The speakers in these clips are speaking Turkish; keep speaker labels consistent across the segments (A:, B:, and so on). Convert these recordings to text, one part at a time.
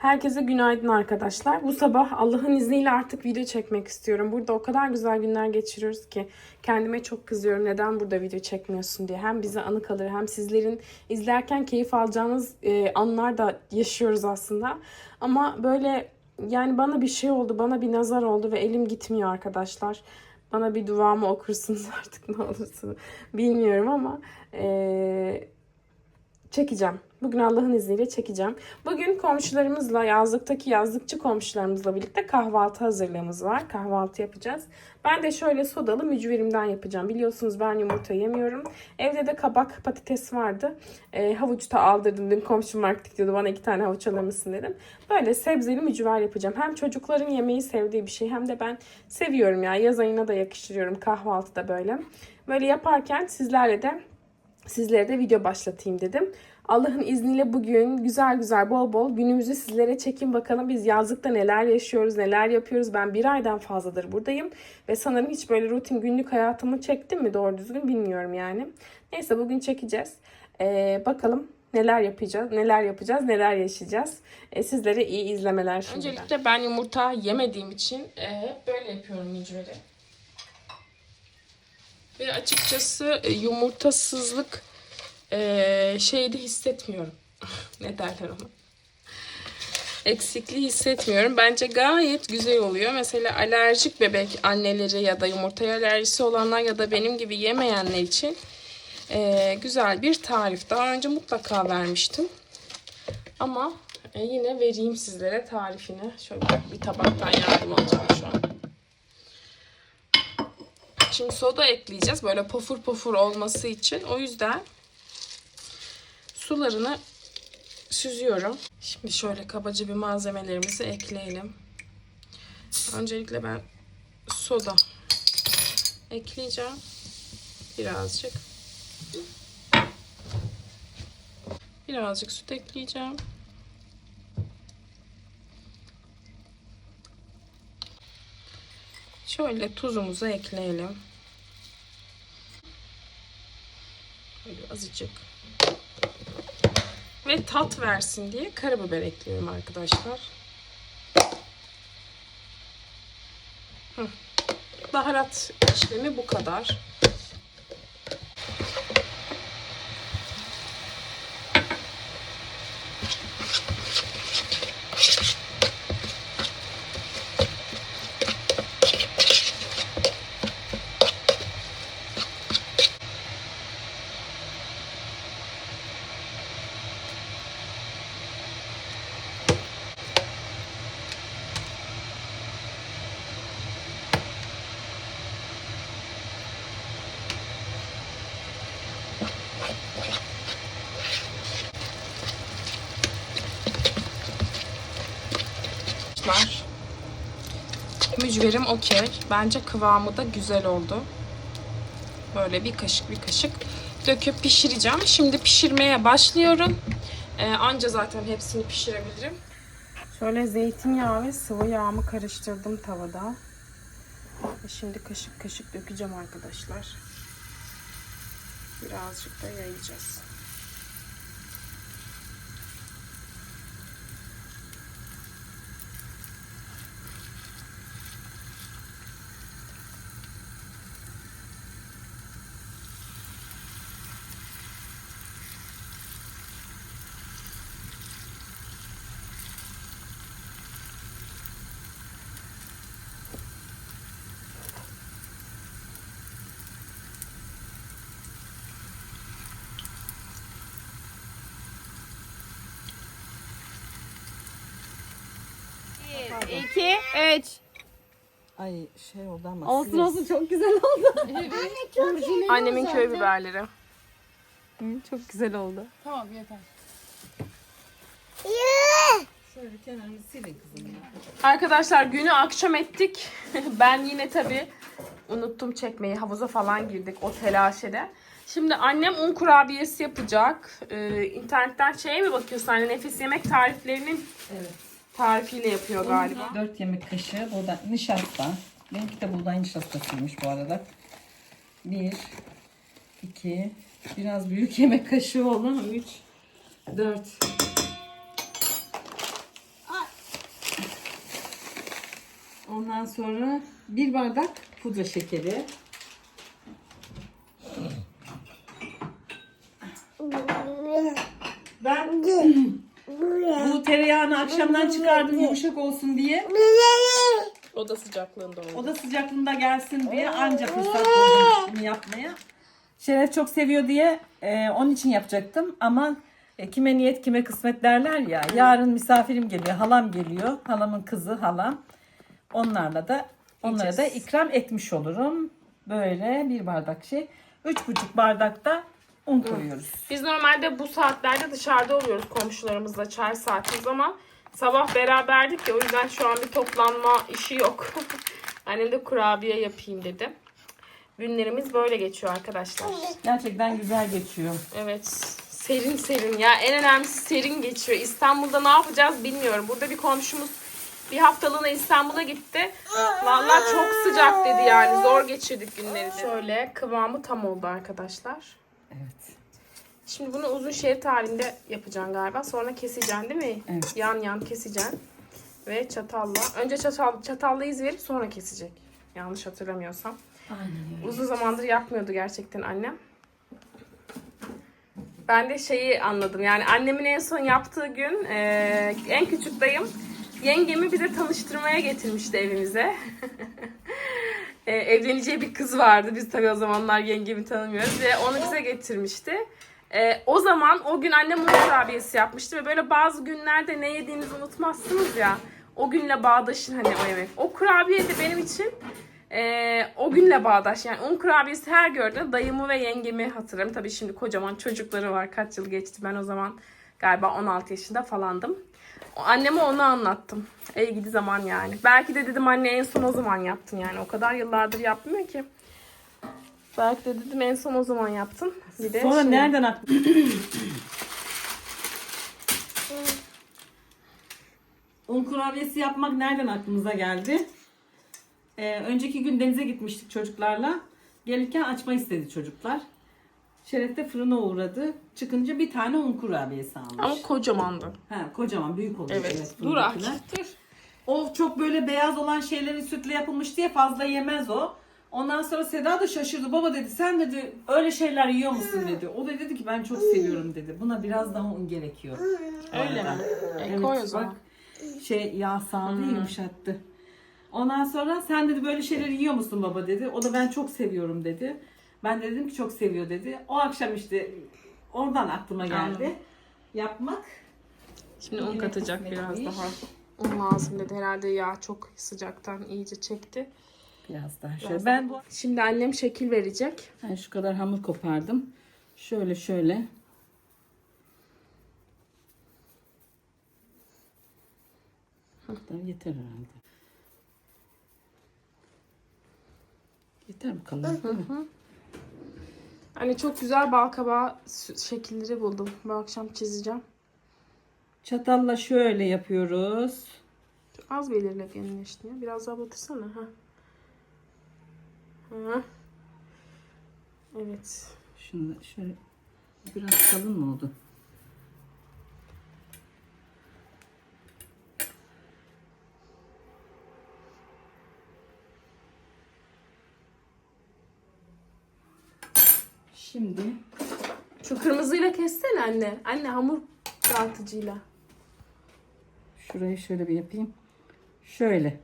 A: Herkese günaydın arkadaşlar. Bu sabah Allah'ın izniyle artık video çekmek istiyorum. Burada o kadar güzel günler geçiriyoruz ki kendime çok kızıyorum. Neden burada video çekmiyorsun diye. Hem bize anı kalır hem sizlerin izlerken keyif alacağınız e, anlar da yaşıyoruz aslında. Ama böyle yani bana bir şey oldu, bana bir nazar oldu ve elim gitmiyor arkadaşlar. Bana bir duamı okursunuz artık ne olursa. Bilmiyorum ama eee çekeceğim. Bugün Allah'ın izniyle çekeceğim. Bugün komşularımızla, yazlıktaki yazlıkçı komşularımızla birlikte kahvaltı hazırlığımız var. Kahvaltı yapacağız. Ben de şöyle sodalı mücverimden yapacağım. Biliyorsunuz ben yumurta yemiyorum. Evde de kabak, patates vardı. E, havuç da aldırdım. Dün komşum market diyordu bana iki tane havuç alır mısın dedim. Böyle sebzeli mücver yapacağım. Hem çocukların yemeği sevdiği bir şey hem de ben seviyorum ya. Yaz ayına da yakıştırıyorum kahvaltıda böyle. Böyle yaparken sizlerle de sizlere de video başlatayım dedim. Allah'ın izniyle bugün güzel güzel bol bol günümüzü sizlere çekin bakalım biz yazlıkta neler yaşıyoruz, neler yapıyoruz. Ben bir aydan fazladır buradayım ve sanırım hiç böyle rutin günlük hayatımı çektim mi doğru düzgün bilmiyorum yani. Neyse bugün çekeceğiz. Ee, bakalım neler yapacağız, neler yapacağız, neler yaşayacağız. Ee, sizlere iyi izlemeler şimdiden. Öncelikle ben yumurta yemediğim için e, böyle yapıyorum mücveri. Ve açıkçası e, yumurtasızlık e, şeyde hissetmiyorum. ne derler ona? Eksikliği hissetmiyorum. Bence gayet güzel oluyor. Mesela alerjik bebek anneleri ya da yumurtaya alerjisi olanlar ya da benim gibi yemeyenler için e, güzel bir tarif. Daha önce mutlaka vermiştim. Ama e, yine vereyim sizlere tarifini. Şöyle bir tabaktan yardım alacağım şu an. Şimdi soda ekleyeceğiz böyle pofur pofur olması için. O yüzden sularını süzüyorum. Şimdi şöyle kabaca bir malzemelerimizi ekleyelim. Öncelikle ben soda ekleyeceğim. Birazcık. Birazcık süt ekleyeceğim. Şöyle tuzumuzu ekleyelim. Böyle azıcık. Ve tat versin diye karabiber ekliyorum arkadaşlar. Baharat işlemi bu kadar. Arkadaşlar, Mücverim okey. Bence kıvamı da güzel oldu. Böyle bir kaşık bir kaşık döküp pişireceğim. Şimdi pişirmeye başlıyorum. Ee, anca zaten hepsini pişirebilirim. Şöyle zeytinyağı ve sıvı yağımı karıştırdım tavada. Şimdi kaşık kaşık dökeceğim arkadaşlar. Birazcık da yayacağız.
B: İki, üç.
C: Ay şey oldu ama.
B: Olsun
C: size-
B: olsun çok güzel oldu.
A: Annemin köy biberleri.
B: çok güzel oldu.
C: Şöyle kenarını silin kızım.
A: Arkadaşlar günü akşam ettik. ben yine tabii unuttum çekmeyi. Havuza falan girdik o telaşede. Şimdi annem un kurabiyesi yapacak. Ee, internetten şeye mi bakıyorsun anne? Nefis yemek tariflerinin
C: Evet
A: tarifiyle yapıyor galiba.
C: 4 yemek kaşığı buğday nişasta. Benimki de buğday nişastasıymış bu arada. 1 2 biraz büyük yemek kaşığı oldu ama 3 4 Ondan sonra bir bardak pudra şekeri. Ben akşamdan çıkardım yumuşak olsun diye.
A: Oda sıcaklığında oldu.
C: Oda sıcaklığında gelsin diye ancak fırsat buldum yapmaya. Şeref çok seviyor diye e, onun için yapacaktım ama e, kime niyet kime kısmet derler ya. Yarın misafirim geliyor, halam geliyor. Halamın kızı halam. Onlarla da onlara da ikram etmiş olurum. Böyle bir bardak şey. Üç buçuk bardakta un koyuyoruz.
A: Biz normalde bu saatlerde dışarıda oluyoruz komşularımızla çay saatimiz ama sabah beraberdik ya o yüzden şu an bir toplanma işi yok. Annem de kurabiye yapayım dedi. Günlerimiz böyle geçiyor arkadaşlar.
C: Gerçekten güzel geçiyor.
A: Evet. Serin serin ya. En önemlisi serin geçiyor. İstanbul'da ne yapacağız bilmiyorum. Burada bir komşumuz bir haftalığına İstanbul'a gitti. Vallahi çok sıcak dedi yani. Zor geçirdik günleri. Şöyle kıvamı tam oldu arkadaşlar.
C: Evet.
A: Şimdi bunu uzun şerit halinde yapacaksın galiba. Sonra keseceksin değil mi?
C: Evet.
A: Yan yan keseceksin. Ve çatalla. Önce çatal, çatalla iz verip sonra kesecek. Yanlış hatırlamıyorsam.
C: Aynen
A: Uzun zamandır yapmıyordu gerçekten annem. Ben de şeyi anladım. Yani annemin en son yaptığı gün eee, en küçük dayım yengemi bize tanıştırmaya getirmişti evimize. Eee, evleneceği bir kız vardı. Biz tabii o zamanlar yengemi tanımıyoruz ve onu bize getirmişti. Eee, o zaman o gün annem un kurabiyesi yapmıştı ve böyle bazı günlerde ne yediğinizi unutmazsınız ya. O günle bağdaşın hani o yemek. O kurabiye de benim için ee, o günle bağdaş yani un kurabiyesi her gördüğümde dayımı ve yengemi hatırlarım. Tabii şimdi kocaman çocukları var. Kaç yıl geçti ben o zaman galiba 16 yaşında falandım. Anneme onu anlattım. Ey gidi zaman yani. Belki de dedim anne en son o zaman yaptın yani. O kadar yıllardır yapmıyor ki. Belki de dedim en son o zaman yaptın. Bir de
C: Sonra
A: şey-
C: nereden aklına... Un kurabiyesi yapmak nereden aklımıza geldi? Ee, önceki gün denize gitmiştik çocuklarla. Gelirken açma istedi çocuklar. Şeref de fırına uğradı. Çıkınca bir tane un kurabiyesi almış.
A: Ama kocamandı.
C: Ha, kocaman büyük oluyor.
A: Evet. Dur. Akif dur.
C: O çok böyle beyaz olan şeyleri sütle yapılmış diye fazla yemez o. Ondan sonra Seda da şaşırdı. Baba dedi sen dedi öyle şeyler yiyor musun dedi. O da dedi ki ben çok seviyorum dedi. Buna biraz daha un gerekiyor.
A: Öyle mi? E,
C: Evet,
A: koy o zaman.
C: bak şey yağ sağdı yumuşattı. Ondan sonra sen dedi böyle şeyleri yiyor musun baba dedi. O da ben çok seviyorum dedi. Ben de dedim ki çok seviyor dedi. O akşam işte oradan aklıma geldi.
A: Anladım.
C: Yapmak.
A: Şimdi un katacak biraz daha. Un lazım dedi. Herhalde yağ çok sıcaktan iyice çekti.
C: Biraz daha şöyle. Ben bu
A: Şimdi annem şekil verecek.
C: Ben şu kadar hamur kopardım. Şöyle şöyle. Hatta yeter herhalde. Yeter mi kalın?
A: Hani çok güzel bal kabağı sü- şekilleri buldum. Bu akşam çizeceğim.
C: Çatalla şöyle yapıyoruz.
A: Az belirle genişliğini. Biraz daha batırsana. Ha. Evet.
C: Şunu da şöyle biraz kalın mı oldu? Şimdi
A: Şu kırmızıyla kessene anne. Anne hamur dağıtıcıyla.
C: Şurayı şöyle bir yapayım. Şöyle.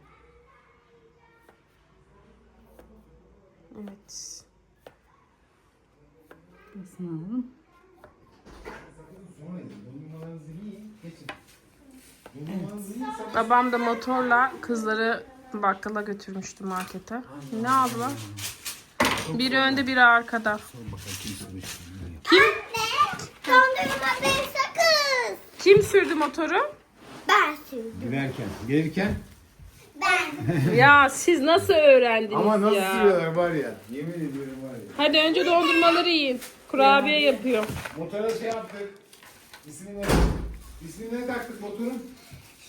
C: Nasıl alalım?
A: Babam da motorla kızları bakkala götürmüştü markete. Ne aldılar? Biri önde biri arkada.
D: Dondurma bir sakız.
A: Kim sürdü motoru?
D: Ben sürdüm.
E: Giderken, gelirken.
A: Ya siz nasıl öğrendiniz
E: ama nasıl
A: ya?
E: sürüyorlar var ya. Yemin ediyorum var ya.
A: Hadi önce dondurmaları yiyin. Kurabiye yapıyor.
E: Motora şey yaptık. İsmini ne? İsmini ne taktık motorun?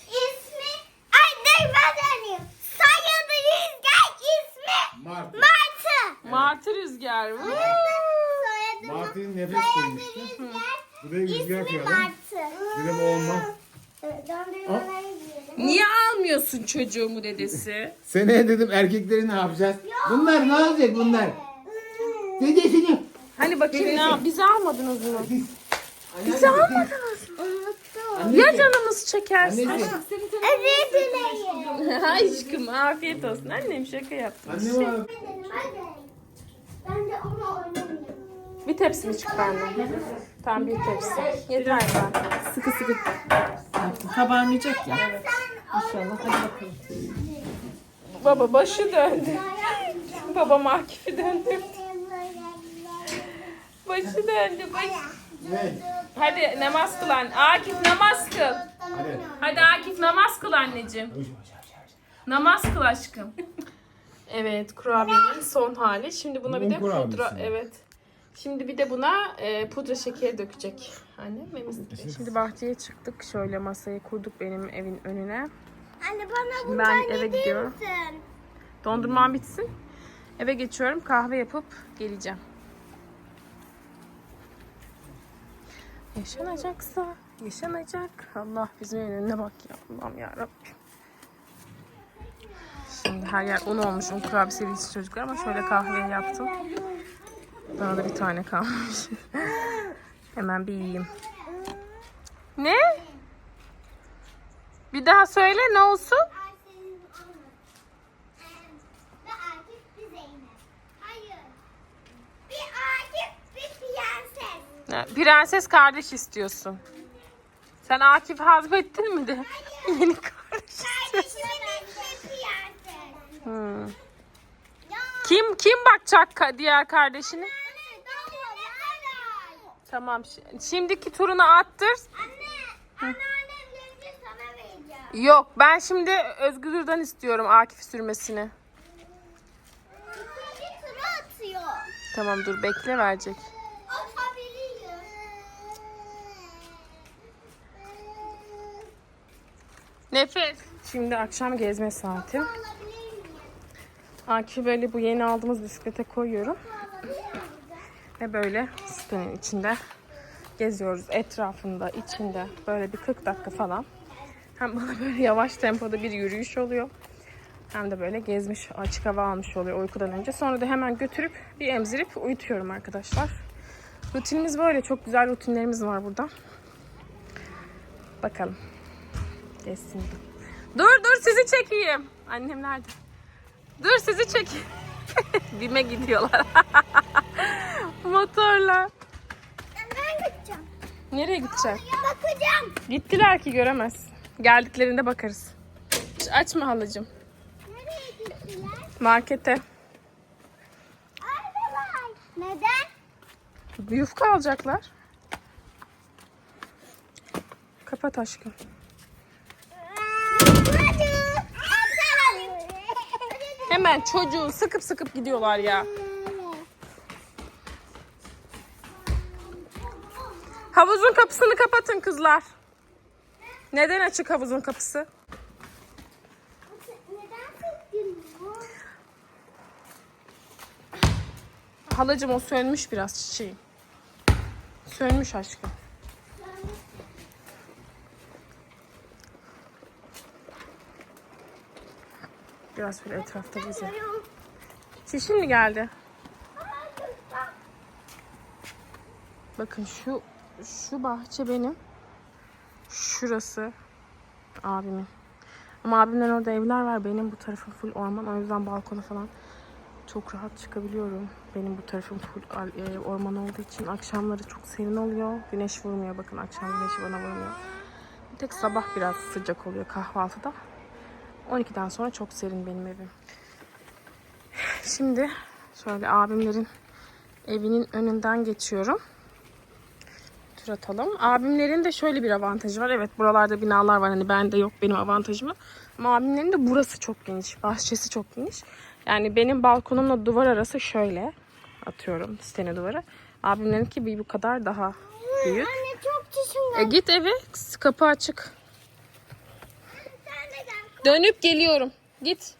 D: İsmi. Ay dur ben söyleyeyim. Sayılı Rüzgar ismi.
E: Mart.
D: Martı.
A: Martı rüzgar. Woo!
D: Soyadı
E: Martı'nın nefes koymuştu.
D: Rüzgar.
E: Bu da rüzgar
D: İsmi
E: koyalım.
D: Martı.
E: Bir de bu olmaz.
D: Dondurmaları.
A: Niye Beğenmiyorsun çocuğumu dedesi.
E: Seneye dedim erkekleri ne yapacağız? Bunlar ne olacak bunlar? Dedesini.
A: Hani bakayım ne bizi almadınız mı?
E: Bizi
A: almadınız Ya canımız çekersin.
D: Özür dilerim.
A: Aşkım afiyet olsun. Annem şaka yaptım.
E: Anne var.
D: Hadi. Ben de onu oynamıyorum.
A: Bir tepsi mi çıktı anne? Tamam bir tepsi. Yeter ben.
C: Sıkı sıkı yaptım. Kabarmayacak ya. İnşallah. Hadi bakalım.
A: Baba başı döndü. Babam Akif'i döndü. Başı döndü. Başı.
E: Ne?
A: Hadi namaz kıl anne. Akif namaz kıl.
E: Hadi.
A: Hadi Akif namaz kıl anneciğim. Namaz kıl aşkım. evet kurabiyenin son hali. Şimdi buna bir de pudra. Evet. Şimdi bir de buna e, pudra şekeri dökecek. Anne memesi. Şimdi bahçeye çıktık. Şöyle masayı kurduk benim evin önüne.
D: Anne bana bundan
A: ben eve gidiyorum.
D: misin?
A: Dondurmam bitsin. Eve geçiyorum. Kahve yapıp geleceğim. Yaşanacaksa yaşanacak. Allah bizim önüne bak ya. Allah'ım ya Şimdi her yer un olmuş. Un kurabiyesi çocuklar ama şöyle kahve yaptım. Daha da bir tane kalmış. Hemen bir yiyeyim. Ne? Bir daha söyle ne olsun?
D: Hayır. Prenses.
A: Prenses kardeş istiyorsun. Sen Akif hazmettin mi de? Yeni kardeş. Hmm. Kim kim bakacak ka- diğer kardeşine? Tamam. şi- Şimdiki turunu attır.
D: Anne. Anneannem sana vereceğim.
A: Yok ben şimdi Özgür'den istiyorum Akif sürmesini. Tamam dur bekle verecek. Nefes. Şimdi akşam gezme saati. Akif'i böyle bu yeni aldığımız bisiklete koyuyorum. Ve böyle sitenin içinde geziyoruz. Etrafında, içinde böyle bir 40 dakika falan. Hem bana böyle yavaş tempoda bir yürüyüş oluyor. Hem de böyle gezmiş, açık hava almış oluyor uykudan önce. Sonra da hemen götürüp bir emzirip uyutuyorum arkadaşlar. Rutinimiz böyle. Çok güzel rutinlerimiz var burada. Bakalım. Geçsin. Dur dur sizi çekeyim. Annem nerede? Dur sizi çekeyim. Bime gidiyorlar. Motorla.
D: Gideceğim.
A: Nereye gideceksin?
D: Bakacağım.
A: Gittiler ki göremez. Geldiklerinde bakarız. Hiç açma halacığım.
D: Nereye gittiler?
A: Markete.
D: Arada Neden?
A: Yufka alacaklar. Kapat aşkım. Hemen çocuğu sıkıp sıkıp gidiyorlar ya. Havuzun kapısını kapatın kızlar. Neden açık havuzun kapısı? Halacığım o sönmüş biraz çiçeği. Sönmüş aşkım. Biraz böyle etrafta gezelim. Çişin mi geldi? Bakın şu şu bahçe benim. Şurası abimin. Ama abimden orada evler var. Benim bu tarafım full orman. O yüzden balkona falan çok rahat çıkabiliyorum. Benim bu tarafım full e, orman olduğu için akşamları çok serin oluyor. Güneş vurmuyor. Bakın akşam güneşi bana vurmuyor. Bir tek sabah biraz sıcak oluyor kahvaltıda. 12'den sonra çok serin benim evim. Şimdi şöyle abimlerin evinin önünden geçiyorum. Tur atalım. Abimlerin de şöyle bir avantajı var. Evet buralarda binalar var. Hani bende yok benim avantajım. Ama abimlerin de burası çok geniş. Bahçesi çok geniş. Yani benim balkonumla duvar arası şöyle. Atıyorum sitenin duvarı. Abimlerinki bir bu kadar daha büyük.
D: Anne çok çişim.
A: E git eve. Kapı açık. Dönüp geliyorum. Git.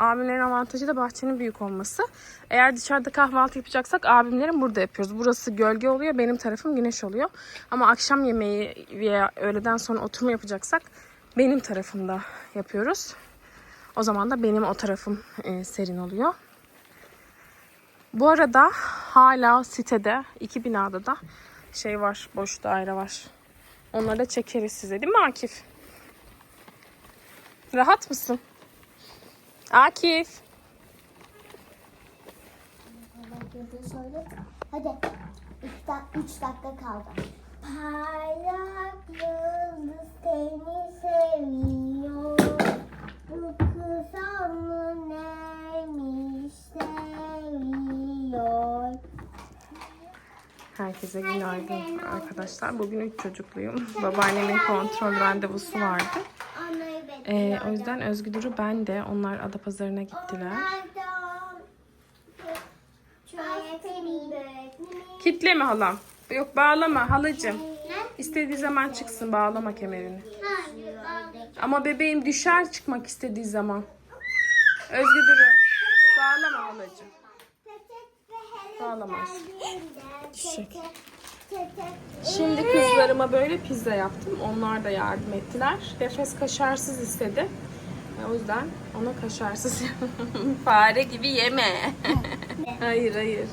A: Abimlerin avantajı da bahçenin büyük olması. Eğer dışarıda kahvaltı yapacaksak abimlerin burada yapıyoruz. Burası gölge oluyor, benim tarafım güneş oluyor. Ama akşam yemeği veya öğleden sonra oturma yapacaksak benim tarafımda yapıyoruz. O zaman da benim o tarafım e, serin oluyor. Bu arada hala sitede, iki binada da şey var, boş daire var. Onları da çekeriz size değil mi Akif? Rahat mısın? Akif.
D: Hadi. Üç, dak üç dakika kaldı. Parlak yıldız seni seviyor. Bu kız onu neymiş seviyor.
A: Herkese günaydın arkadaşlar. Bugün üç çocukluyum. Babaannemin kontrol randevusu vardı. Ee, o yüzden Özgür'ü ben de onlar Adapazarı'na gittiler. Kitle mi halam? Yok bağlama halacığım. İstediği zaman çıksın bağlama kemerini. Ama bebeğim düşer çıkmak istediği zaman. Duru. Bağlama halacığım. Bağlamaz. Düşecek. Şimdi kızlarıma böyle pizza yaptım. Onlar da yardım ettiler. Nefes kaşarsız istedi. E, O yüzden ona kaşarsız Fare gibi yeme. hayır hayır.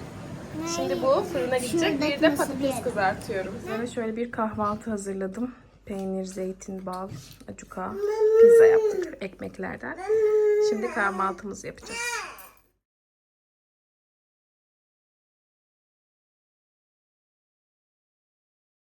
A: Şimdi bu fırına gidecek. Bir de patates kızartıyorum. Size şöyle bir kahvaltı hazırladım. Peynir, zeytin, bal, acuka, pizza yaptık ekmeklerden. Şimdi kahvaltımızı yapacağız.